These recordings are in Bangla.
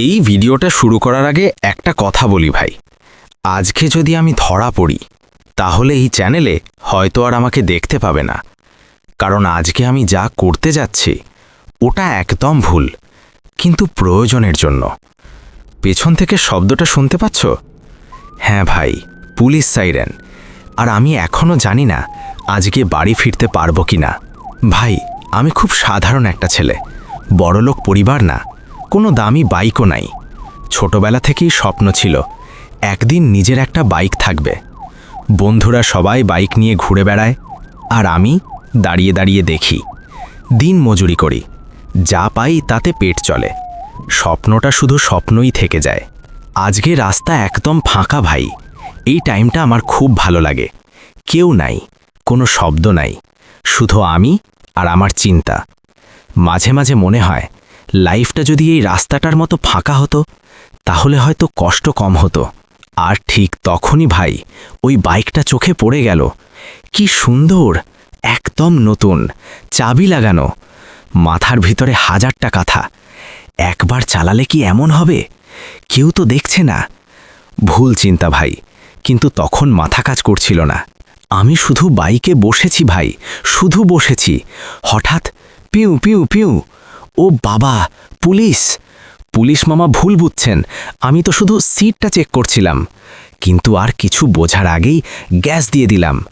এই ভিডিওটা শুরু করার আগে একটা কথা বলি ভাই। আজকে যদি আমি ধরা পড়ি, তাহলে এই চ্যানেলে হয়তো আর আমাকে দেখতে পাবে না। কারণ আজকে আমি যা করতে যাচ্ছি, ওটা একদম ভুল, কিন্তু প্রয়োজনের জন্য। পেছন থেকে শব্দটা শুনতে পাচ্ছ? হ্যাঁ ভাই, পুলিশ সাইরেন। আর আমি এখনও জানি না আজকে বাড়ি ফিরতে পারব কি না ভাই, আমি খুব সাধারণ একটা ছেলে, বড়লোক পরিবার না। কোনো দামি বাইকও নাই। ছোটবেলা থেকেই স্বপ্ন ছিল, একদিন নিজের একটা বাইক থাকবে। বন্ধুরা সবাই বাইক নিয়ে ঘুরে বেড়ায়, আর আমি দাঁড়িয়ে দাঁড়িয়ে দেখি। দিন মজুরি করি, যা পাই তাতে পেট চলে। স্বপ্নটা শুধু স্বপ্নই থেকে যায়। আজকে রাস্তা একদম ফাঁকা ভাই, এই টাইমটা আমার খুব ভালো লাগে। কেউ নাই, কোনো শব্দ নাই, শুধু আমি আর আমার চিন্তা। মাঝে মাঝে মনে হয় লাইফটা যদি এই রাস্তাটার মতো ফাঁকা হতো, তাহলে হয়তো কষ্ট কম হতো। আর ঠিক তখনই ভাই, ওই বাইকটা চোখে পড়ে গেল। কি সুন্দর, একদম নতুন, চাবি লাগানো। মাথার ভিতরে হাজারটা কথা। একবার চালালে কি এমন হবে? কেউ তো দেখছে না। ভুল চিন্তা ভাই, কিন্তু তখন মাথা কাজ করছিল না। আমি শুধু বাইকে বসেছি ভাই, শুধু বসেছি। হঠাৎ পিউ পিউ পিউ ও বাবা, পুলিশ। পুলিশ মামা ভুল বুঝছেন, আমি তো শুধু সিটটা চেক করছিলাম। কিন্তু আর কিছু বোঝার আগেই গ্যাস দিয়ে দিলাম।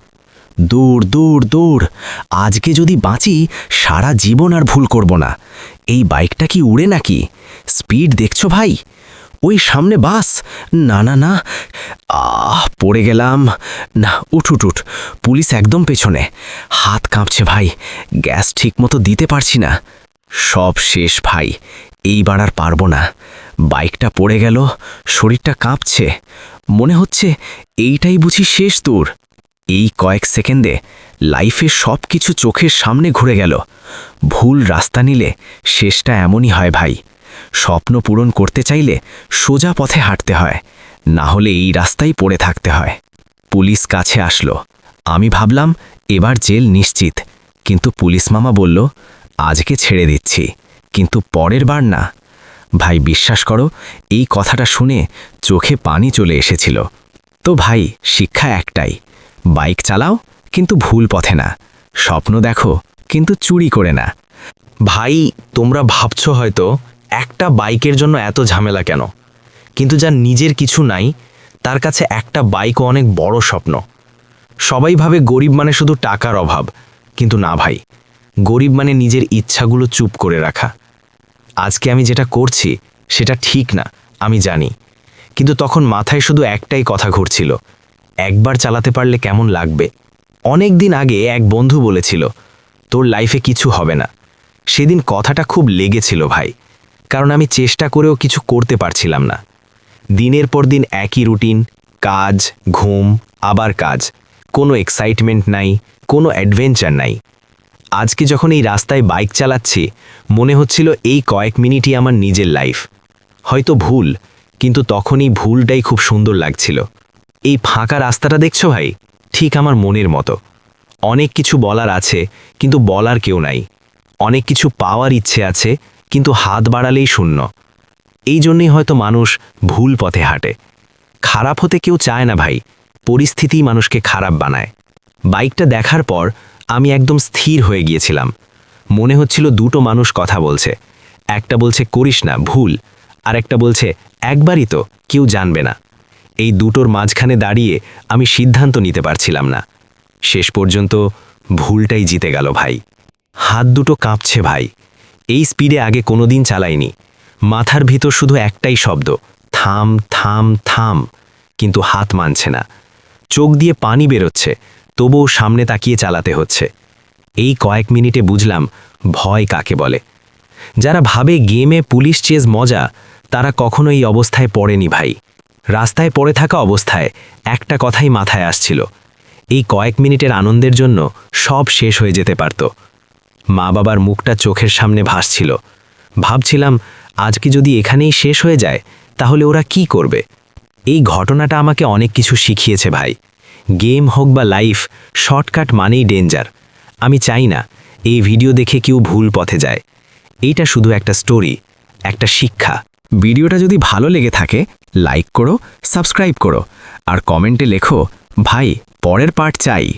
দূর দূর দূর, আজকে যদি বাঁচি, সারা জীবন আর ভুল করব না। এই বাইকটা কি উড়ে নাকি? স্পিড দেখছ ভাই? ওই সামনে বাস? না না না। আহ, পড়ে গেলাম। না, উঠ উঠ উঠ। পুলিশ একদম পেছনে। হাত কাঁপছে ভাই। গ্যাস ঠিক মতো দিতে পারছি না। সব শেষ ভাই, এইবার আর পারব না। বাইকটা পড়ে গেল, শরীরটা কাঁপছে। মনে হচ্ছে এইটাই বুঝি শেষ দূর এই কয়েক সেকেন্ডে লাইফে সব কিছু চোখের সামনে ঘুরে গেল। ভুল রাস্তা নিলে শেষটা এমনই হয় ভাই। স্বপ্ন পূরণ করতে চাইলে সোজা পথে হাঁটতে হয়, না হলে এই রাস্তায় পড়ে থাকতে হয়। পুলিশ কাছে আসলো। আমি ভাবলাম, এবার জেল নিশ্চিত। কিন্তু পুলিশ মামা বলল আজকে ছেড়ে দিচ্ছি। কিন্তু পরের বার না। ভাই, বিশ্বাস করো, এই কথাটা শুনে চোখে পানি চলে এসেছিল। তো ভাই, শিক্ষা একটাই। বাইক চালাও, কিন্তু ভুল পথে না। স্বপ্ন দেখো, কিন্তু চুরি করে না। ভাই, তোমরা ভাবছ হয়তো, একটা বাইকের জন্য এত ঝামেলা কেন? কিন্তু যার নিজের কিছু নাই, তার কাছে একটা বাইকও অনেক বড় স্বপ্ন। সবাই ভাবে গরিব মানে শুধু টাকার অভাব। কিন্তু না ভাই গরিব মানে নিজের ইচ্ছাগুলো চুপ করে রাখা। আজকে আমি যেটা করছি, সেটা ঠিক না, আমি জানি। কিন্তু তখন মাথায় শুধু একটাই কথা ঘুরছিল, একবার চালাতে পারলে কেমন লাগবে? অনেক দিন আগে এক বন্ধু বলেছিল, তোর লাইফে কিছু হবে না। সেদিন কথাটা খুব লেগেছিল ভাই, কারণ আমি চেষ্টা করেও কিছু করতে পারছিলাম না। দিনের পর দিন একই রুটিন কাজ, ঘুম, আবার কাজ, কোনো এক্সাইটমেন্ট নাই, কোনো অ্যাডভেঞ্চার নাই। আজকে যখন এই রাস্তায় বাইক চালাচ্ছি, মনে হচ্ছিল এই কয়েক মিনিটই আমার নিজের লাইফ হয়তো ভুল, কিন্তু তখনই ভুলটাই খুব সুন্দর লাগছিল। এই ফাঁকা রাস্তাটা দেখছ ভাই? ঠিক আমার মনের মতো। অনেক কিছু বলার আছে, কিন্তু বলার কেউ নাই। অনেক কিছু পাওয়ার ইচ্ছে আছে, কিন্তু হাত বাড়ালেই শূন্য। এই জন্যই হয়তো মানুষ ভুল পথে হাঁটে। খারাপ হতে কেউ চায় না ভাই। পরিস্থিতিই মানুষকে খারাপ বানায়। বাইকটা দেখার পর আমি একদম স্থির হয়ে গিয়েছিলাম। মনে হচ্ছিল দুটো মানুষ কথা বলছে। একটা বলছে, করিস না, ভুল। আর একটা বলছে, একবারই তো, কেউ জানবে না। এই দুটোর মাঝখানে দাঁড়িয়ে আমি সিদ্ধান্ত নিতে পারছিলাম না। শেষ পর্যন্ত ভুলটাই জিতে গেল ভাই। হাত দুটো কাঁপছে ভাই। এই স্পিডে আগে কোনোদিন চালাইনি। মাথার ভিতর শুধু একটাই শব্দ, থাম থাম থাম। কিন্তু হাত মানছে না। চোখ দিয়ে পানি বেরোচ্ছে। তবুও সামনে তাকিয়ে চালাতে হচ্ছে। এই কয়েক মিনিটে বুঝলাম ভয় কাকে বলে। যারা ভাবে গেমে পুলিশ চেজ মজা, তারা কখনো এই অবস্থায় পড়েনি ভাই। রাস্তায় পড়ে থাকা অবস্থায় একটা কথাই মাথায় আসছিল। এই কয়েক মিনিটের আনন্দের জন্য সব শেষ হয়ে যেতে পারত। মা বাবার মুখটা চোখের সামনে ভাসছিল। ভাবছিলাম আজকে যদি এখানেই শেষ হয়ে যায়, তাহলে ওরা কি করবে? এই ঘটনাটা আমাকে অনেক কিছু শিখিয়েছে ভাই। গেম হোক বা লাইফ, শর্টকাট মানেই ডেঞ্জার আমি চাই না এই ভিডিও দেখে কেউ ভুল পথে যায়। এইটা শুধু একটা স্টোরি একটা শিক্ষা। ভিডিওটা যদি ভালো লেগে থাকে লাইক করো সাবস্ক্রাইব করো। আর কমেন্টে লেখো, ভাই, পরের পার্ট চাই।